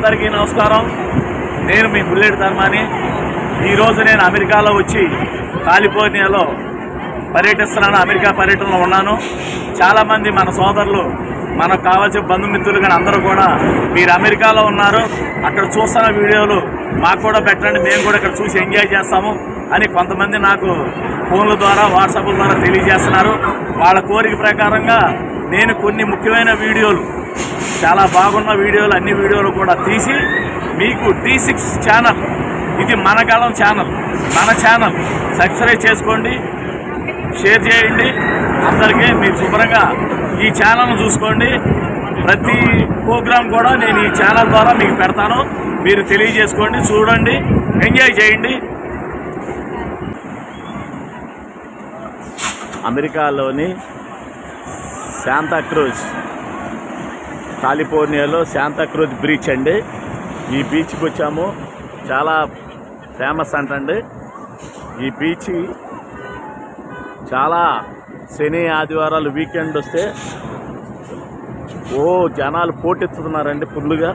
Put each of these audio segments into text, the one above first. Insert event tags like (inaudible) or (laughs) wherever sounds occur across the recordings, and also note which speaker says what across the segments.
Speaker 1: అందరికీ నమస్కారం. నేను మీ బుల్లెట్ ధర్మాని. ఈరోజు నేను అమెరికాలో వచ్చి కాలిఫోర్నియాలో పర్యటిస్తున్నాను. అమెరికా పర్యటనలో ఉన్నాను. చాలామంది మన సోదరులు మనకు కావాల్సిన బంధుమిత్రులు కానీ అందరూ కూడా మీరు అమెరికాలో ఉన్నారు. అక్కడ చూస్తున్న వీడియోలు మాకు కూడా పెట్టండి. మేము కూడా ఇక్కడ చూసి ఎంజాయ్ చేస్తాము అని కొంతమంది నాకు ఫోన్ల ద్వారా వాట్సాప్ల ద్వారా తెలియజేస్తున్నారు. వాళ్ళ కోరిక ప్రకారంగా నేను కొన్ని ముఖ్యమైన వీడియోలు చాలా బాగున్న వీడియోలు అన్ని వీడియోలు కూడా తీసి మీకు టీ సిక్స్ ఛానల్. ఇది మన కాలం ఛానల్. మన ఛానల్. సబ్స్క్రైబ్ చేసుకోండి షేర్ చేయండి. అందరికీ మీరు శుభ్రంగా ఈ ఛానల్ను చూసుకోండి. ప్రతి ప్రోగ్రాం కూడా నేను ఈ ఛానల్ ద్వారా మీకు పెడతాను. మీరు తెలియజేసుకోండి చూడండి ఎంజాయ్ చేయండి. అమెరికాలోని శాంతాక్రూజ్ కాలిఫోర్నియాలో శాంతాక్రూజ్ బీచ్ అండి. ఈ బీచ్కి వచ్చాము. చాలా ఫేమస్ అంటండి. ఈ బీచ్ చాలా శని ఆదివారాలు వీకెండ్ వస్తే ఓ జనాలు పోటెత్తుతున్నారండి ఫుల్లుగా.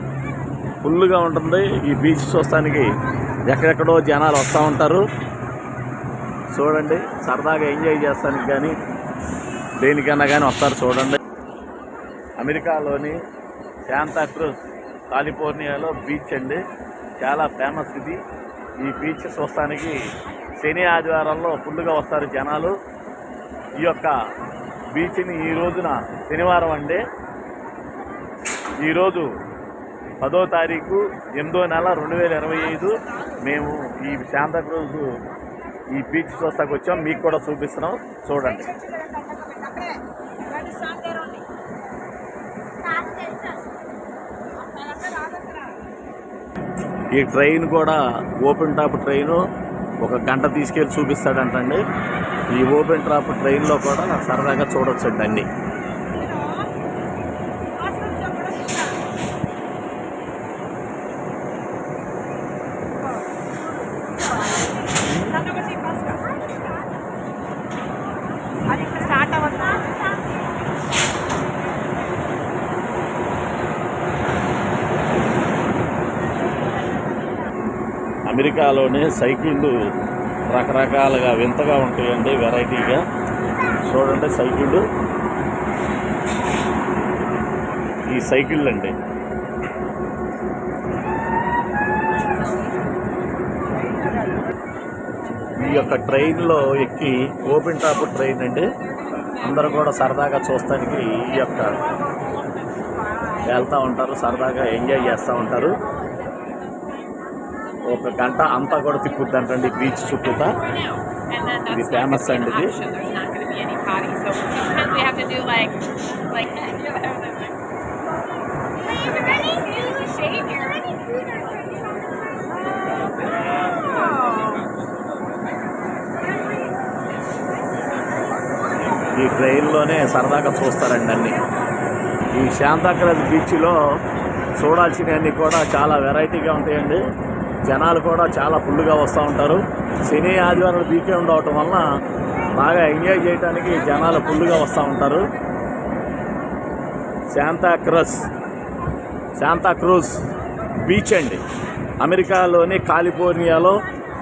Speaker 1: ఫుల్లుగా ఉంటుంది. ఈ బీచ్ చూస్తానికి ఎక్కడెక్కడో జనాలు వస్తూ ఉంటారు. చూడండి సరదాగా ఎంజాయ్ చేస్తానికి కానీ దేనికన్నా కానీ వస్తారు చూడండి. అమెరికాలోని శాంతాక్రూజ్ కాలిఫోర్నియాలో బీచ్ అండి. చాలా ఫేమస్ ఇది. ఈ బీచ్ చూస్తానికి శని ఆదివారాల్లో ఫుల్గా వస్తారు జనాలు. ఈ యొక్క బీచ్ని ఈ రోజున శనివారం అండి. ఈరోజు పదో తారీఖు ఎనిమిదో నెల రెండు వేల ఇరవై ఐదు. మేము ఈ శాంతాక్రూజ్ ఈ బీచ్ చూస్తాకు వచ్చాం. మీకు కూడా చూపిస్తున్నాం. చూడండి. ఈ ట్రైన్ కూడా ఓపెన్ టాప్ ట్రైన్ ఒక గంట తీసుకెళ్ళి చూపిస్తాడంటండి. ఈ ఓపెన్ టాప్ ట్రైన్లో కూడా సరదాగా చూడొచ్చండి అన్ని. అమెరికాలోనే సైకిళ్ళు రకరకాలుగా వింతగా ఉంటాయండి వెరైటీగా. చూడండి సైకిళ్ళు. ఈ సైకిళ్ళు అండి ఈ యొక్క ట్రైన్లో ఎక్కి ఓపెన్ టాప్ ట్రైన్ అండి. అందరూ కూడా సరదాగా చూస్తానికి ఈ యొక్క వెళ్తూ ఉంటారు సరదాగా ఎంజాయ్ చేస్తూ ఉంటారు. ఒక గంట అంతా కూడా తిప్పుద్ది అంటండి బీచ్ చుట్టూతా. ఇది
Speaker 2: ఫేమస్
Speaker 1: అండి ఇది. (laughs) ఈ ట్రైన్లోనే సరదాగా చూస్తారండి అన్ని. ఈ శాంతాక్రాజ్ బీచ్లో చూడాల్సినవన్నీ కూడా చాలా వెరైటీగా ఉంటాయండి. జనాలు కూడా చాలా ఫుల్గా వస్తూ ఉంటారు. శని ఆదివారం వీకెండ్ అవటం వలన బాగా ఎంజాయ్ చేయడానికి జనాలు ఫుల్గా వస్తూ ఉంటారు. శాంతాక్రస్ శాంతాక్రూజ్ బీచ్ అండి. అమెరికాలోని కాలిఫోర్నియాలో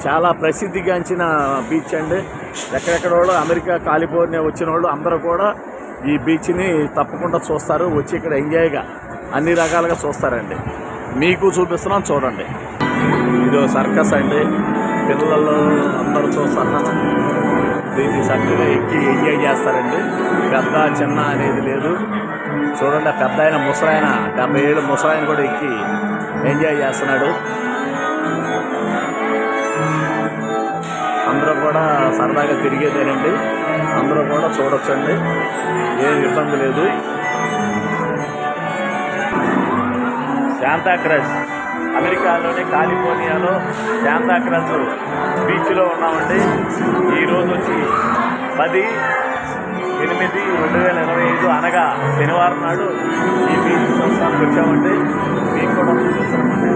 Speaker 1: చాలా ప్రసిద్ధిగాంచిన బీచ్ అండి. ఎక్కడెక్కడ వాళ్ళు అమెరికా కాలిఫోర్నియా వచ్చిన వాళ్ళు అందరూ కూడా ఈ బీచ్ని తప్పకుండా చూస్తారు. వచ్చి ఇక్కడ ఎంజాయ్గా అన్ని రకాలుగా చూస్తారండి. మీకు చూపిస్తున్నాం చూడండి. ఇది సర్కస్ అండి. పిల్లలు అందరూ చూస్తున్నారు దీన్ని చక్కగా ఎక్కి ఎంజాయ్ చేస్తారండి. పెద్ద చిన్న అనేది లేదు. చూడండి పెద్ద ఆయన ముసలాయన డెబ్బై ఏళ్ళు ముసలాయన కూడా ఎక్కి ఎంజాయ్ చేస్తున్నాడు. అందరూ కూడా సరదాగా తిరిగేదేనండి. అందరూ కూడా చూడొచ్చండి. ఏం ఇబ్బంది లేదు. శాంతాక్రజ్. అమెరికాలోని కాలిఫోర్నియాలో శాంతాక్రజ్ బీచ్లో ఉన్నామండి. ఈరోజు వచ్చి పది ఎనిమిది రెండు వేల ఇరవై ఐదు అనగా శనివారం నాడు ఈ బీచ్ చూస్తానికి వచ్చామండి. మీకు కూడా చూపిస్తున్నామండి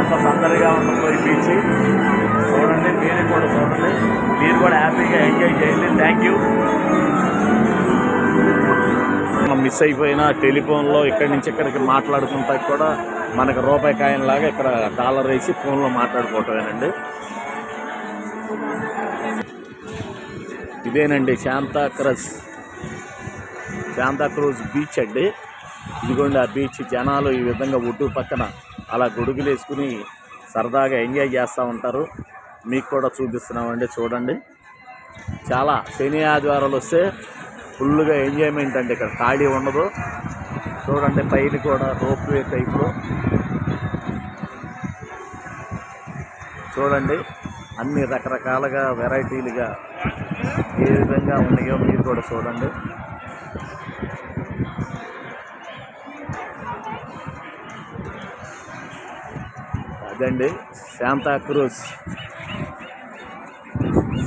Speaker 1: ఎంత సందడిగా ఉంటుందో ఈ బీచ్. చూడండి మీరు కూడా చూడండి. మీరు కూడా హ్యాపీగా ఎంజాయ్ చేయండి. Thank you. మిస్ అయిపోయిన టెలిఫోన్లో ఇక్కడి నుంచి ఇక్కడికి మాట్లాడుకుంటా కూడా మనకు రూపాయి కాయన్లాగా ఇక్కడ డాలర్ వేసి ఫోన్లో మాట్లాడుకోవటమేనండి. ఇదేనండి శాంతాక్రస్ క్రస్ బీచ్ అండి. ఇదిగోండి ఆ బీచ్ జనాలు ఈ విధంగా ఒడ్డు పక్కన అలా గొడుగులు వేసుకుని సరదాగా ఎంజాయ్ చేస్తూ ఉంటారు. మీకు కూడా చూపిస్తున్నామండి చూడండి. చాలా శని ఆదివారాలు వస్తే ఫుల్గా ఎంజాయ్మెంట్ అండి ఇక్కడ. ఖాళీ ఉండదు. చూడండి పైన కూడా రోప్ వే టైప్లో చూడండి అన్ని రకరకాలుగా వెరైటీలుగా ఏ విధంగా ఉన్నాయో మీరు కూడా చూడండి. అదండి Santa Cruz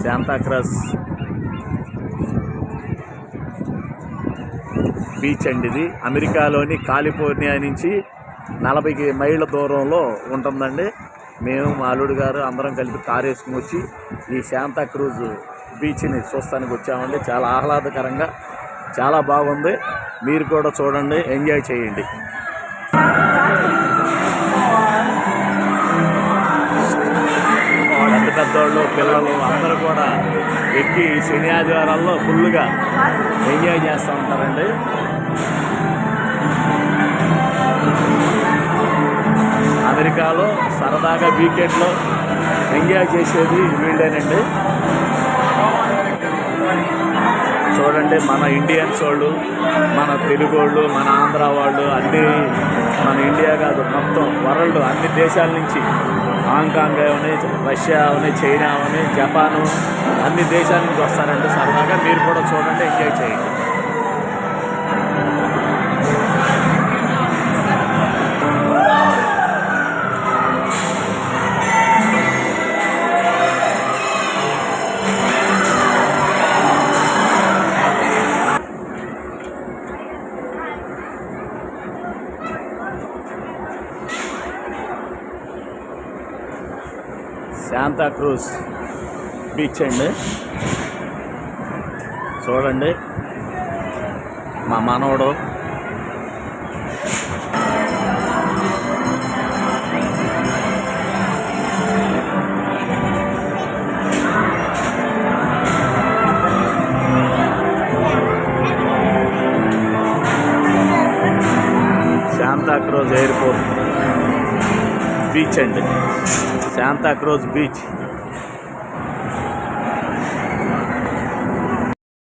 Speaker 1: Santa Cruz beach అండి ఇది. అమెరికాలోని కాలిఫోర్నియా నుంచి నలభై మైళ్ళ దూరంలో ఉంటుందండి. మేము మా గారు అందరం కలిపి కారు వేసుకుని వచ్చి ఈ శాంతా క్రూజ్ బీచ్ని చూస్తానికి వచ్చామండి. చాలా ఆహ్లాదకరంగా చాలా బాగుంది. మీరు కూడా చూడండి ఎంజాయ్ చేయండి. పెద్దోళ్ళు పిల్లలు అందరూ కూడా ఎక్కి శని ఆదివారాల్లో ఫుల్గా ఎంజాయ్ చేస్తూ ఉంటారండి. అమెరికాలో సరదాగా వీకెండ్లో ఎంజాయ్ చేసేది వీళ్ళేనండి. చూడండి మన ఇండియన్స్ వాళ్ళు మన తెలుగు వాళ్ళు మన ఆంధ్ర వాళ్ళు అన్ని మన ఇండియా కాదు మొత్తం వరల్డ్ అన్ని దేశాల నుంచి హాంకాంగ్ అవని రష్యా అవని చైనా అవని జపాను అన్ని దేశాల నుంచి వస్తారంటే సరదాగా మీరు కూడా చూడండి ఎంజాయ్ చేయండి. శాంతాక్రూజ్ బీచ్ అండి. చూడండి. మా మనవడు. Santa Cruz airport. బీచ్ అండి. Santa Cruz beach.